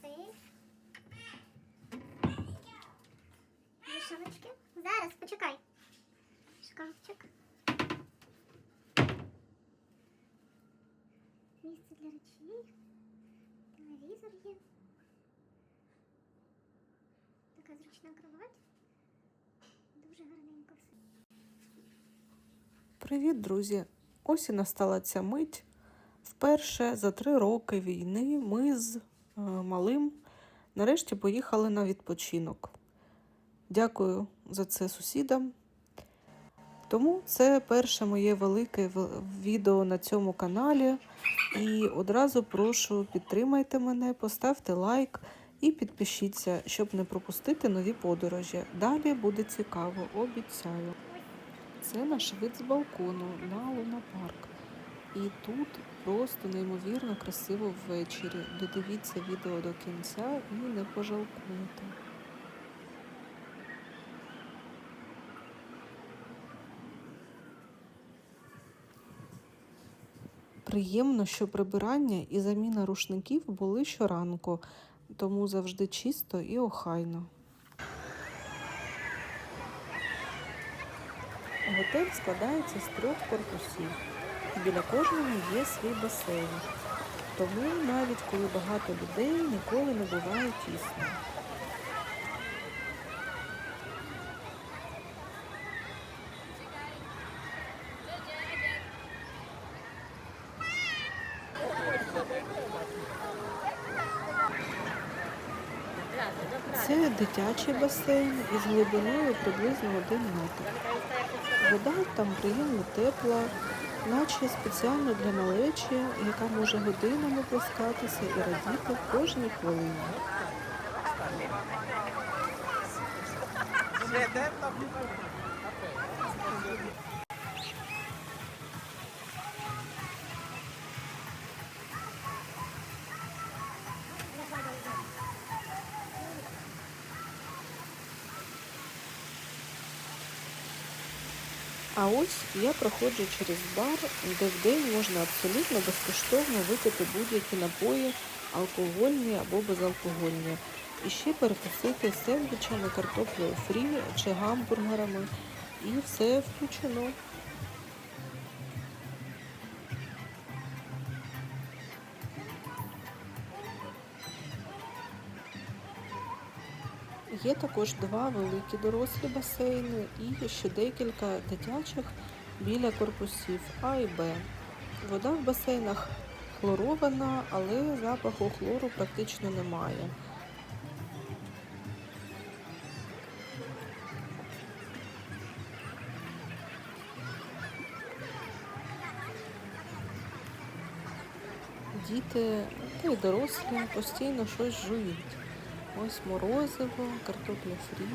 Сейф. Вішалочки. Зараз, почекай. Шкафчик. Місце для речей. Телевізор є. Така зручна кровать. Дуже гарненько все. Привіт, друзі! Ось і настала ця мить. Вперше за три роки війни ми з е, малим нарешті поїхали на відпочинок. Дякую за це сусідам. Тому це перше моє велике відео на цьому каналі. І одразу прошу підтримайте мене, поставте лайк і підпишіться, щоб не пропустити нові подорожі. Далі буде цікаво, обіцяю. Це наш вид з балкону на лунапарк. І тут просто неймовірно красиво ввечері. Додивіться відео до кінця і не пожалкуєте. Приємно, що прибирання і заміна рушників були щоранку, тому завжди чисто і охайно. Готель складається з трьох корпусів. Біля кожного є свій басейн. Тому навіть коли багато людей ніколи не буває тісно. Це дитячий басейн із глибиною приблизно 1 метр. Вода там приємно тепла, наче спеціально для малечі, яка може годинами плескатися і радіти кожній хвилині. А ось я проходжу через бар, де в день можна абсолютно безкоштовно випити будь-які напої, алкогольні або безалкогольні. І ще перекусити сендвічами, картоплею фрі чи гамбургерами. І все включено. Є також два великі дорослі басейни і ще декілька дитячих біля корпусів А і Б. Вода в басейнах хлорована, але запаху хлору практично немає. Діти та й дорослі постійно щось жують. Ось морозиво, картопля фрі.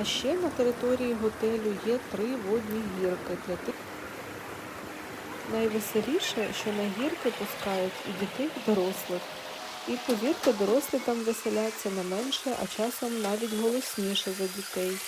А ще на території готелю є три водні гірки для тих. Найвеселіше, що на гірки пускають і дітей, і дорослих. І повірте, дорослі там веселяться не менше, а часом навіть голосніше за дітей.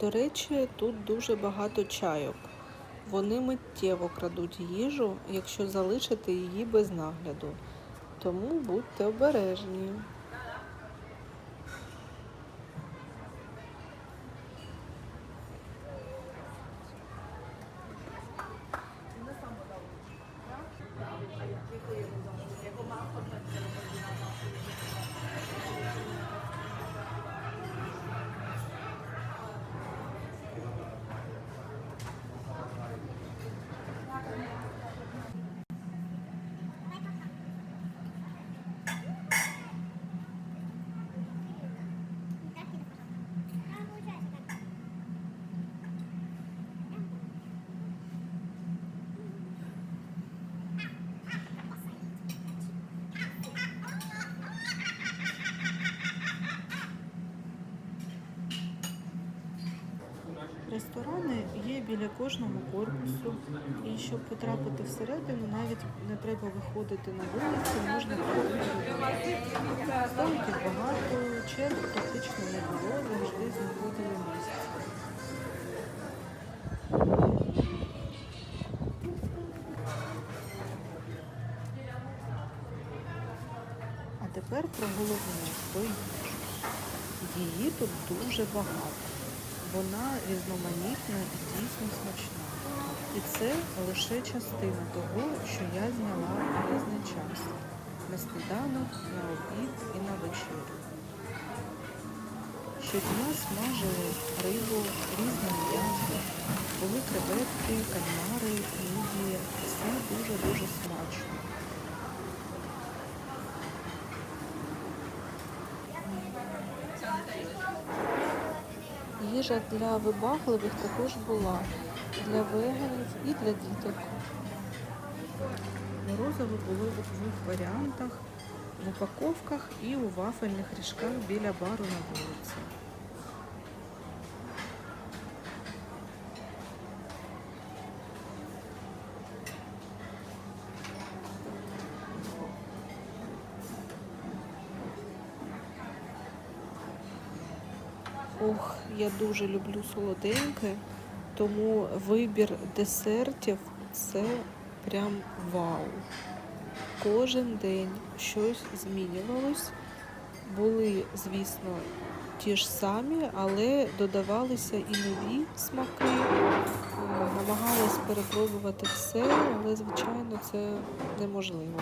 До речі, тут дуже багато чайок. Вони миттєво крадуть їжу, якщо залишити її без нагляду. Тому будьте обережні. Ресторани є біля кожного корпусу, і щоб потрапити всередину, навіть не треба виходити на вулицю, можна проходити. Багато, черг практично не було, завжди знаходили місце. А тепер про головне про їжу. Її тут дуже багато. Вона різноманітна і дійсно смачна. І це лише частина того, що я зняла в різний час. На сніданок, на обід і на вечерю. Щодня смажили рибу, різне м'ясо, були креветки, кальмари, мідії. Все дуже-дуже смачно. Їжа для вибагливих також була для веганів і для діток. Морозиво було у двох варіантах в упаковках і у вафельних ріжках біля бару на вулиці. Ох, я дуже люблю солоденьке, тому вибір десертів це прям вау. Кожен день щось змінювалось. Були, звісно, ті ж самі, але додавалися і нові смаки. Е, Намагалась перепробувати все, але, звичайно, це неможливо.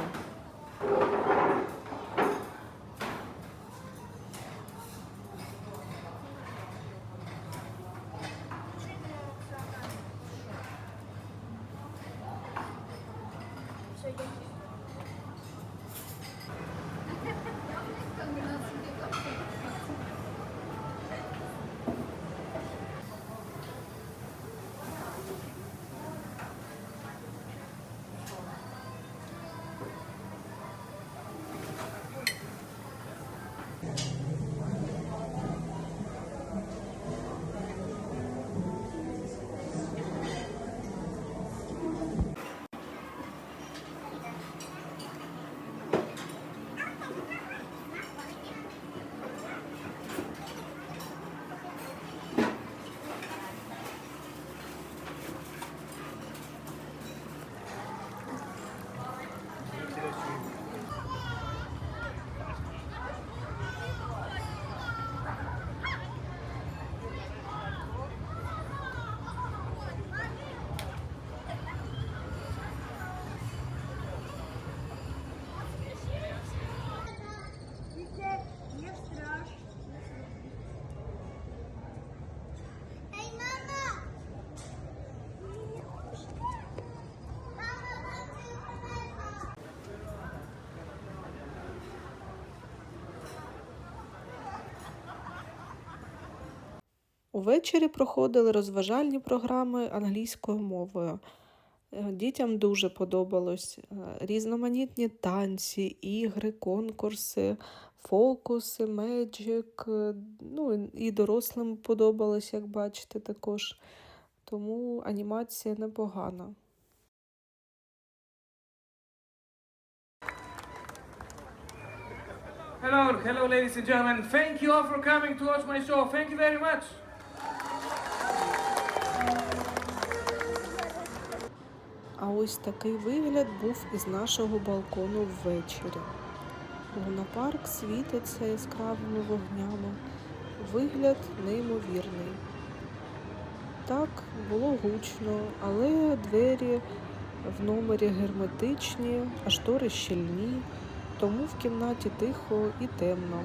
Увечері проходили розважальні програми англійською мовою. Е, Дітям дуже подобалось е, різноманітні танці, ігри, конкурси, фокуси, меджик. е, Ну і дорослим подобалось, як бачите, також. Тому анімація непогана. Hello, hello, ladies and gentlemen. Thank you all for coming to watch my show. Thank you very much. А ось такий вигляд був із нашого балкону ввечері. Лунапарк світиться яскравими вогнями. Вигляд неймовірний. Так, було гучно, але двері в номері герметичні, а штори щільні, тому в кімнаті тихо і темно.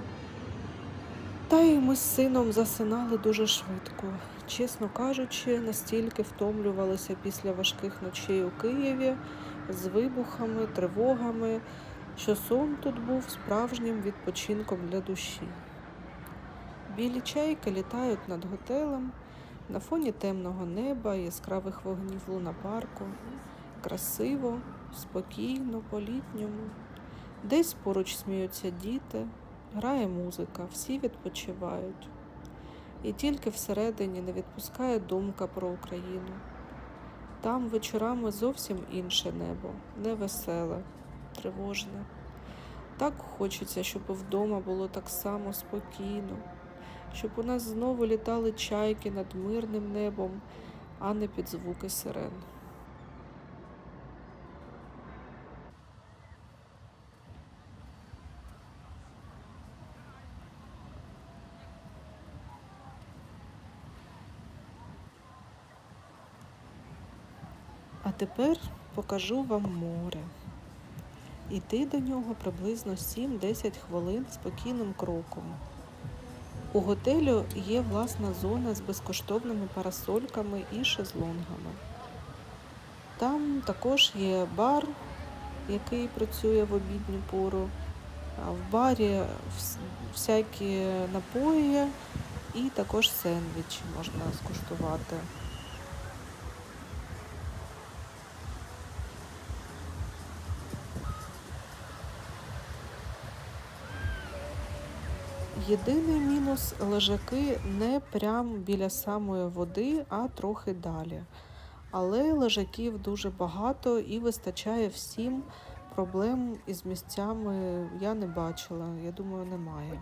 Та ми з сином засинали дуже швидко. Чесно кажучи, настільки втомлювалися після важких ночей у Києві з вибухами, тривогами, що сон тут був справжнім відпочинком для душі. Білі чайки літають над готелем на фоні темного неба яскравих вогнів лунапарку. Красиво, спокійно, по-літньому. Десь поруч сміються діти, грає музика, всі відпочивають. І тільки всередині не відпускає думка про Україну. Там вечорами зовсім інше небо, невеселе, тривожне. Так хочеться, щоб вдома було так само спокійно, щоб у нас знову літали чайки над мирним небом, а не під звуки сирен. Тепер покажу вам море. Іти до нього приблизно 7-10 хвилин спокійним кроком. У готелю є власна зона з безкоштовними парасольками і шезлонгами. Там також є бар, який працює в обідню пору. В барі всякі напої і також сендвічі можна скуштувати. Єдиний мінус лежаки не прямо біля самої води, а трохи далі. Але лежаків дуже багато і вистачає всім. Проблем із місцями я не бачила. Я думаю, немає.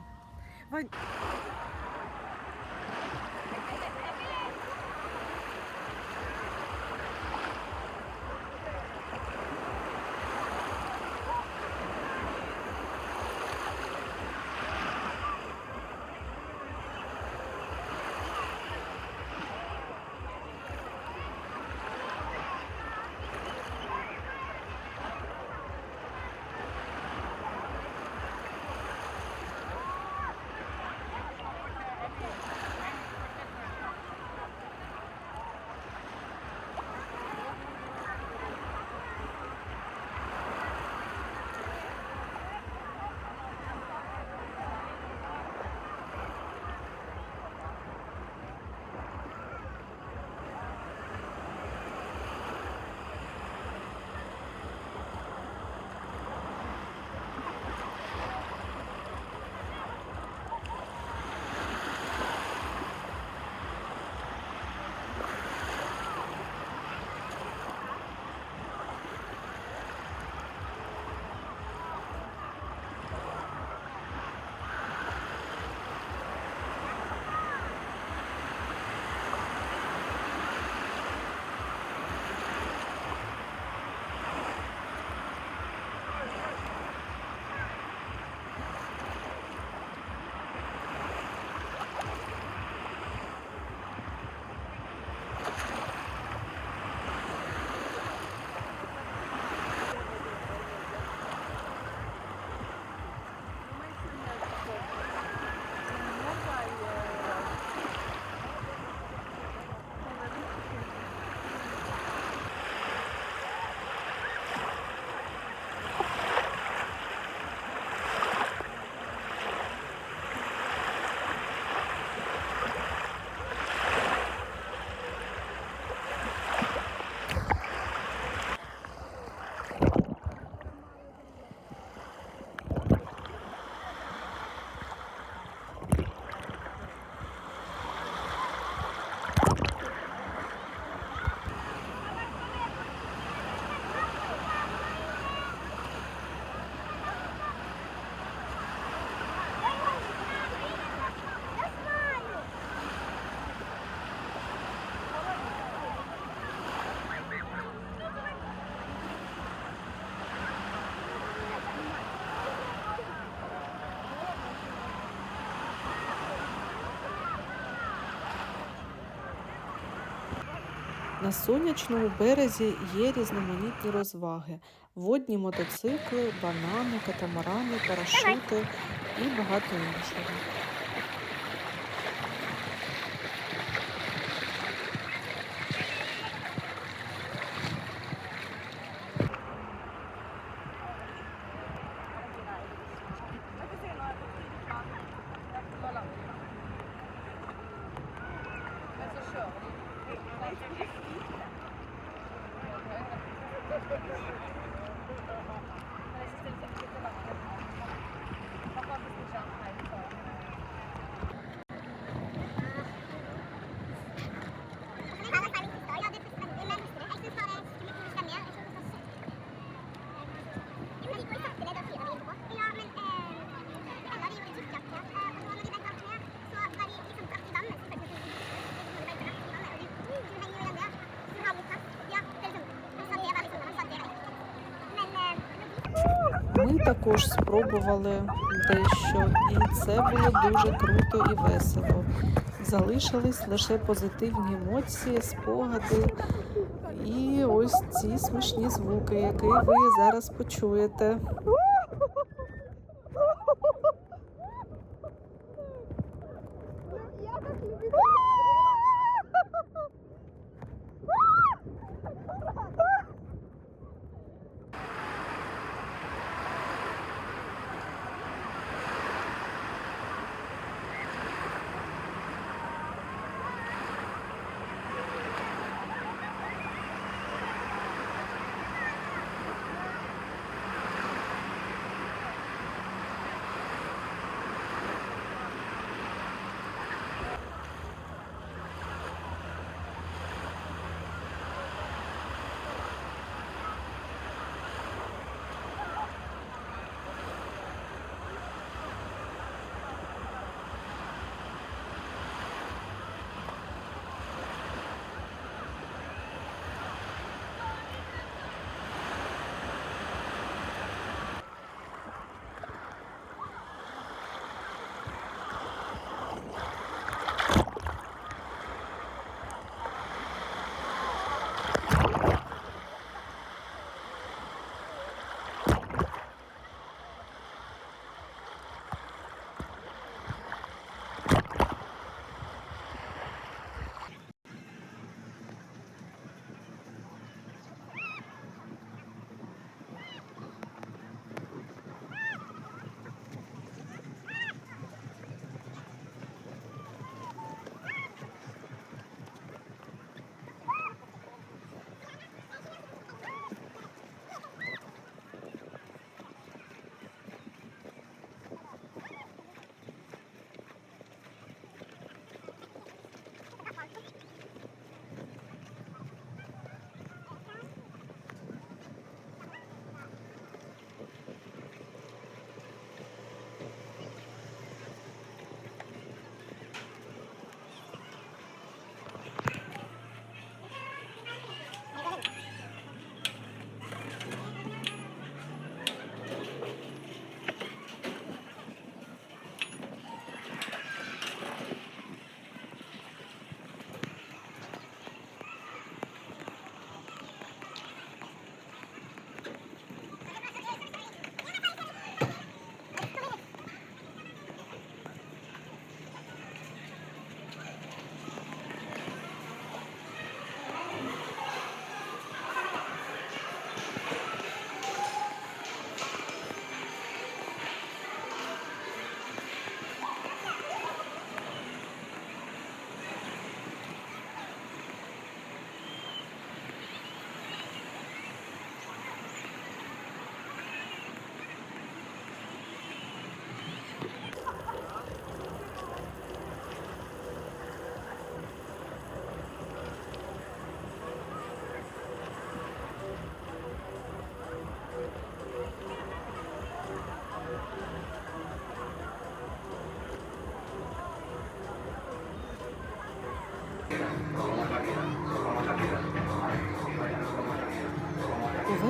На сонячному березі є різноманітні розваги: водні мотоцикли, банани, катамарани, парашути і багато іншого. Ми також спробували дещо, і це було дуже круто і весело. Залишились лише позитивні емоції, спогади і ось ці смішні звуки, які ви зараз почуєте.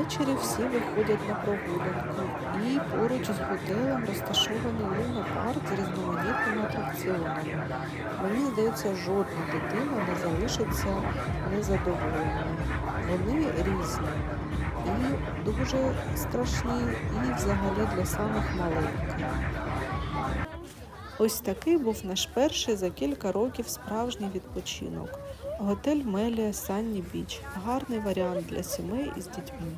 Ввечері всі виходять на прогулянку, і поруч з готелем розташований луна парк з різноманітними атракціонами. Мені здається, жодна дитина не залишиться незадоволеною. Вони різні і дуже страшні, і взагалі для самих маленьких. Ось такий був наш перший за кілька років справжній відпочинок. Готель Мелія Санні Біч гарний варіант для сімей із дітьми.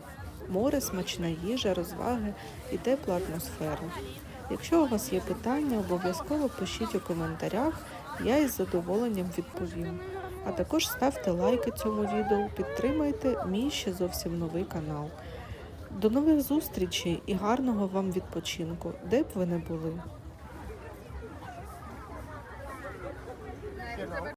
Море, смачна їжа, розваги і тепла атмосфера. Якщо у вас є питання, обов'язково пишіть у коментарях, я із задоволенням відповім. А також ставте лайки цьому відео, підтримайте мій ще зовсім новий канал. До нових зустрічей і гарного вам відпочинку, де б ви не були.